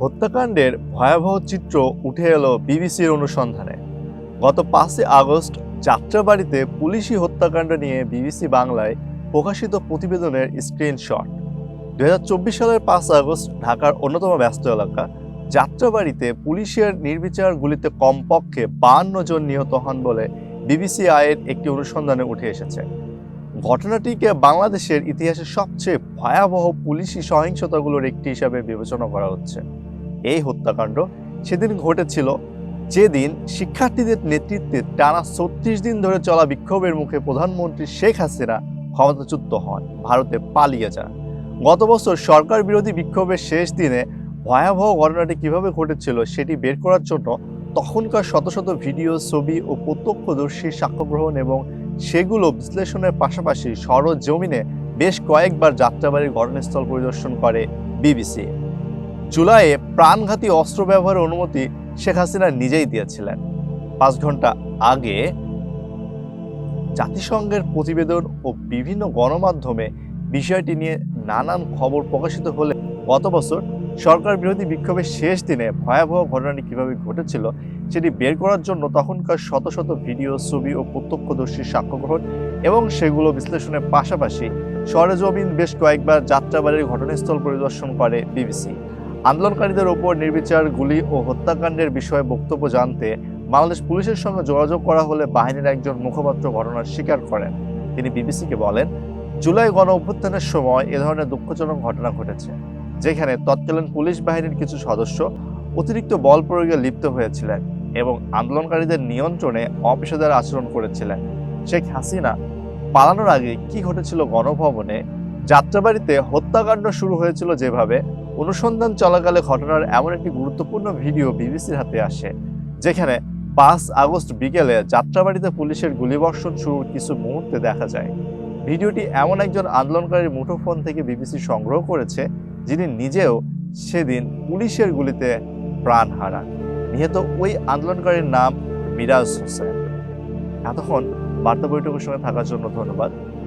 হত্যাকাণ্ডের ভয়াবহ চিত্র উঠে এলো বিবিসির অনুসন্ধানে। গত পাঁচই আগস্ট যাত্রাবাড়িতে পুলিশি হত্যাকাণ্ড নিয়ে বিবিসি বাংলায় প্রকাশিত প্রতিবেদনের স্ক্রিনশট। দুই হাজার চব্বিশ সালের পাঁচ আগস্ট ঢাকার অন্যতম ব্যস্ত এলাকা। যাত্রাবাড়িতে পুলিশের নির্বিচার গুলিতে কমপক্ষে বান্ন জন নিহত হন বলে বিবিসি আয়ের একটি অনুসন্ধানে উঠে এসেছে। ঘটনাটিকে বাংলাদেশের ইতিহাসে সবচেয়ে ভয়াবহ পুলিশি সহিংসতাগুলোর একটি হিসাবে বিবেচনা করা হচ্ছে। এই হত্যাকাণ্ড সেদিন ঘটেছিল। যেদিন শিক্ষার্থীদের নেতৃত্বে টানা ছত্রিশ দিন ধরে চলা বিক্ষোভের মুখে প্রধানমন্ত্রী শেখ হাসিনা ক্ষমতাচ্যুত হন, ভারতে পালিয়ে যান। গত বছর সরকার বিরোধী বিক্ষোভের শেষ দিনে ভয়াবহ ঘটনাটি কীভাবে ঘটেছিল সেটি বের করার জন্য তখনকার শত শত ভিডিও, ছবি ও প্রত্যক্ষদর্শীর সাক্ষ্য গ্রহণ এবং সেগুলো বিশ্লেষণের পাশাপাশি সরজমিনে বেশ কয়েকবার যাত্রাবাড়ির ঘটনাস্থল পরিদর্শন করে বিবিসি। জুলাইয়ে প্রাণঘাতী অস্ত্র ব্যবহারের অনুমতি শেখ হাসিনা নিজেই দিয়েছিলেন। পাঁচ ঘণ্টা আগে জাতিসংঘের প্রতিবেদন ও বিভিন্ন গণমাধ্যমে বিষয়টি নিয়ে নানান খবর প্রকাশিত হলে গত বছর সরকার বিরোধী বিক্ষোভের শেষ দিনে ভয়াবহ ঘটনাটি কীভাবে ঘটেছিল সেটি বের করার জন্য তখনকার শত শত ভিডিও, ছবি ও প্রত্যক্ষদর্শীর সাক্ষ্য গ্রহণ এবং সেগুলো বিশ্লেষণের পাশাপাশি সরেজমিন বেশ কয়েকবার যাত্রাবাড়ির ঘটনাস্থল পরিদর্শন করে বিবিসি। আন্দোলনকারীদের ওপর নির্বিচার, গুলি ও হত্যাকাণ্ডের বিষয়ে বক্তব্য জানতে বাংলাদেশ পুলিশের সঙ্গে যোগাযোগ করা হলে বাহিনীর একজন মুখপাত্র ঘটনার স্বীকার করেন। তিনি বিবিসিকে বলেন, জুলাই গণ অভ্যুত্থানের সময় এ ধরনের দুঃখজনক ঘটনা ঘটেছে, যেখানে তৎকালীন পুলিশ বাহিনীর কিছু সদস্য অতিরিক্ত বল প্রয়োগে লিপ্ত হয়েছিলেন এবং আন্দোলনকারীদের নিয়ন্ত্রণে অপেশাদার আচরণ করেছিলেন। শেখ হাসিনা পালানোর আগে কি ঘটেছিল গণভবনে, যাত্রাবাড়িতে হত্যাকাণ্ড শুরু হয়েছিল যেভাবে অনুসন্ধান চলাকালে ঘটনার এমন একটি গুরুত্বপূর্ণ ভিডিও বিবিসির হাতে আসে, যেখানে পাঁচ আগস্ট বিকেলে যাত্রাবাড়িতে পুলিশের গুলিবর্ষণ শুরুর কিছু মুহূর্তে দেখা যায়। ভিডিওটি এমন একজন আন্দোলনকারীর মুঠোফোন থেকে বিবিসি সংগ্রহ করেছে, যিনি নিজেও সেদিন পুলিশের গুলিতে প্রাণ হারান। নিহত ওই আন্দোলনকারীর নাম মিরাজ হোসেন। এতক্ষণ বার্তা বৈঠকের সঙ্গে থাকার জন্য ধন্যবাদ।